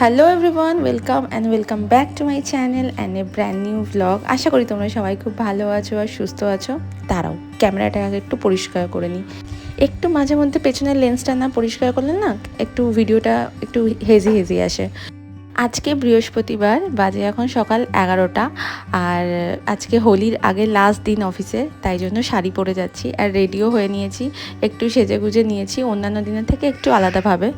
Hello everyone welcome and welcome back to my channel and a brand new blog আশা করি তোমরা সবাই খুব ভালো আছো আর সুস্থ আছো। দাঁড়াও ক্যামেরাটা আগে একটু পরিষ্কার করে নিই। একটু মাঝে মধ্যে পেছনের লেন্সটা না পরিষ্কার করলে না একটু ভিডিওটা একটু হেজি হেজি আসে। আজকে বৃহস্পতিবার, বাজে এখন সকাল এগারোটা আর আজকে হোলির আগে লাস্ট দিন অফিসে তাই জন্য শাড়ি পরে যাচ্ছি আর রেডিও হয়ে নিয়েছি, একটু সেজে গুজে নিয়েছি, অন্যান্য দিনের থেকে একটু আলাদাভাবে।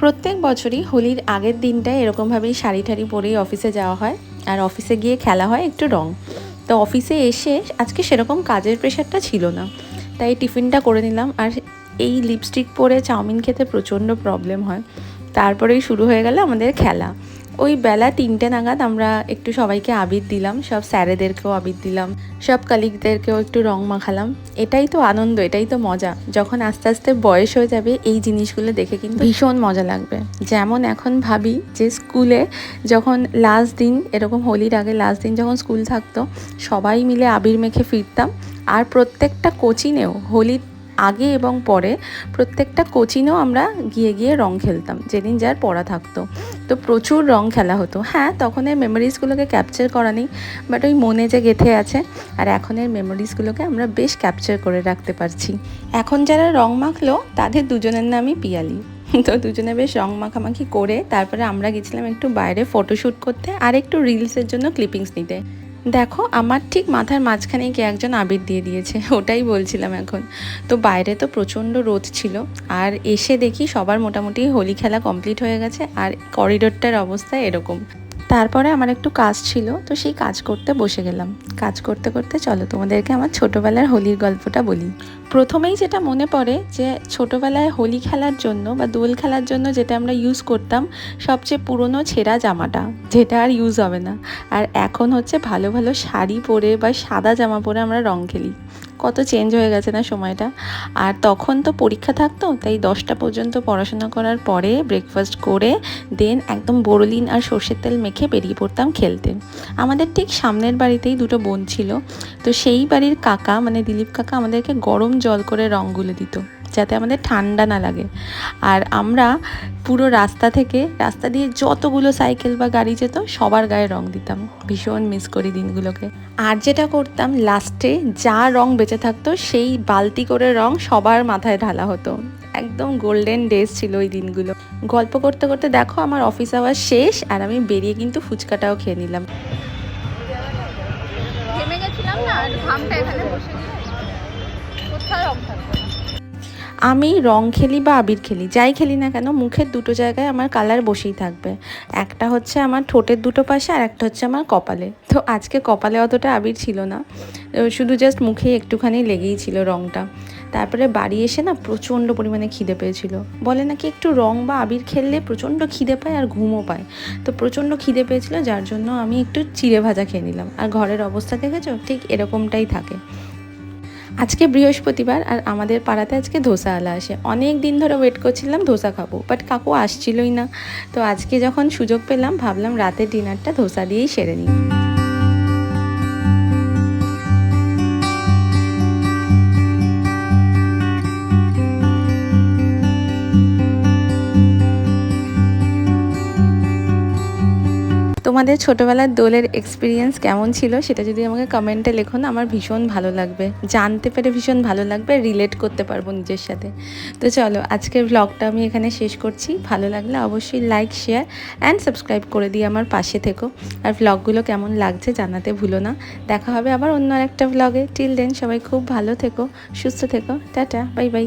প্রত্যেক বছরই হোলির আগের দিনটায় এরকমভাবেই শাড়ি ঠাড়ি পরেই অফিসে যাওয়া হয় আর অফিসে গিয়ে খেলা হয় একটু রং। তো অফিসে এসে আজকে সেরকম কাজের প্রেশারটা ছিল না। তাই টিফিনটা করে নিলাম। আর এই লিপস্টিক পরে চাউমিন খেতে প্রচণ্ড প্রবলেম হয়। তারপরেই শুরু হয়ে গেল আমাদের খেলা। ওই বেলা তিনটে নাগাদ আমরা একটু সবাইকে আবির দিলাম, সব স্যারেদেরকেও আবির দিলাম, সব কালিগদেরকেও একটু রং মাখালাম। এটাই তো আনন্দ, এটাই তো মজা। যখন আস্তে আস্তে বয়স হয়ে যাবে, এই জিনিসগুলো দেখে কিন্তু ভীষণ মজা লাগবে। যেমন এখন ভাবি যে স্কুলে যখন লাস্ট দিন, এরকম হোলির আগে লাস্ট দিন যখন স্কুল থাকতো, সবাই মিলে আবির মেখে ফিরতাম। আর প্রত্যেকটা কোচিনেও হোলির আগে এবং পরে প্রত্যেকটা কোচিনেও আমরা গিয়ে গিয়ে রং খেলতাম, যেদিন যার পড়া থাকতো। তো প্রচুর রং খেলা হতো। হ্যাঁ তখন এই মেমোরিজগুলোকে ক্যাপচার করা নেই বাট ওই মনে যে গেঁথে আছে, আর এখনের মেমোরিজগুলোকে আমরা বেশ ক্যাপচার করে রাখতে পারছি। এখন যারা রং মাখলো, তাদের দুজনের নামই পিয়ালি। তো দুজনে বেশ রং মাখামাখি করে, তারপরে আমরা গেছিলাম একটু বাইরে ফটোশ্যুট করতে, আর একটু রিলসের জন্য ক্লিপিংস নিতে। দেখো, আমার ঠিক মাথার মাঝখানে কে একজন আবির দিয়ে দিয়েছে, ওটাই বলছিলাম এখন। তো বাইরে তো প্রচণ্ড রোদ ছিল, আর এসে দেখি সবার মোটামুটি হোলি খেলা কমপ্লিট হয়ে গেছে, আর করিডোরটার অবস্থা এরকম। তারপরে আমার একটু কাজ ছিল, তো সেই কাজ করতে বসে গেলাম। কাজ করতে করতে চলো তোমাদেরকে আমার ছোটোবেলার হোলির গল্পটা বলি। প্রথমেই যেটা মনে পড়ে যে ছোটোবেলায় হোলি খেলার জন্য বা দোল খেলার জন্য যেটা আমরা ইউজ করতাম, সবচেয়ে পুরনো ছেঁড়া জামাটা, যেটা আর ইউজ হবে না। আর এখন হচ্ছে ভালো ভালো শাড়ি পরে বা সাদা জামা পরে আমরা রং খেলি। কত চেঞ্জ হয়ে গেছে না সময়টা। আর তখন তো পরীক্ষা থাকতো, তাই দশটা পর্যন্ত পড়াশোনা করার পরে ব্রেকফাস্ট করে দেন একদম বোরলিন আর সর্ষের তেল মেখে বেরিয়ে পড়তাম খেলতে। আমাদের ঠিক সামনের বাড়িতেই দুটো বোন ছিল, তো সেই বাড়ির কাকা মানে দিলীপ কাকা, আমাদেরকে গরম জল করে রঙগুলো দিত। যাতে আমাদের ঠান্ডা না লাগে। আর আমরা পুরো রাস্তা থেকে, রাস্তা দিয়ে যতগুলো সাইকেল বা গাড়ি যেত, সবার গায়ে রং দিতাম। ভীষণ মিস করি দিনগুলোকে। আর যেটা করতাম লাস্টে যা রং বেঁচে থাকতো, সেই বালতি করে রং সবার মাথায় ঢালা হতো। একদম গোল্ডেন ডেজ ছিল ওই দিনগুলো। গল্প করতে করতে দেখো, আমার অফিস আওয়ার শেষ আর আমি বেরিয়ে কিন্তু ফুচকাটাও খেয়ে নিলাম। ঘামটা এখানে বসে কোথাও রং থাকবে। আমি রং খেলি বা আবির খেলি, যাই খেলি না কেন, মুখের দুটো জায়গায় আমার কালার বসেই থাকবে। একটা হচ্ছে আমার ঠোঁটের দুটো পাশে, আর একটা হচ্ছে আমার কপালে। তো আজকে কপালে অতটা আবির ছিল না। শুধু জাস্ট মুখেই একটুখানি লেগেই ছিল রংটা। তারপরে বাড়ি এসে না প্রচণ্ড পরিমাণে খিদে পেয়েছিল। বলে নাকি একটু রং বা আবির খেললে প্রচণ্ড খিদে পায় আর ঘুমও পায়। তো প্রচণ্ড খিদে পেয়েছিল, যার জন্য আমি একটু চিড়ে ভাজা খেয়ে নিলাম। আর ঘরের অবস্থা দেখেছ? ঠিক এরকমটাই থাকে। আজকে বৃহস্পতিবার আর আমাদের পাড়াতে আজকে ধোসা আলা আসে। অনেক দিন ধরে ওয়েট করছিলাম ধোসা খাব বাট কাকু আসছিলই না। তো আজকে যখন সুযোগ পেলাম, ভাবলাম রাতের ডিনারটা ধোসা দিয়েই সেরে নিই। তোমাদের ছোটোবেলার দোলের এক্সপিরিয়েন্স কেমন ছিল সেটা যদি আমাকে কমেন্টে লেখো না, আমার ভীষণ ভালো লাগবে। জানতে পেরে ভীষণ ভালো লাগবে রিলেট করতে পারব নিজের সাথে। তো চলো, আজকের ব্লগটা আমি এখানে শেষ করছি। ভালো লাগলে অবশ্যই লাইক শেয়ার অ্যান্ড সাবস্ক্রাইব করে দিয়ে আমার পাশে থেকো। আর ব্লগগুলো কেমন লাগছে জানাতে ভুলো না। দেখা হবে আবার অন্য একটা ব্লগে টিল দেন সবাই খুব ভালো থেকো, সুস্থ থেকো। Tata bye bye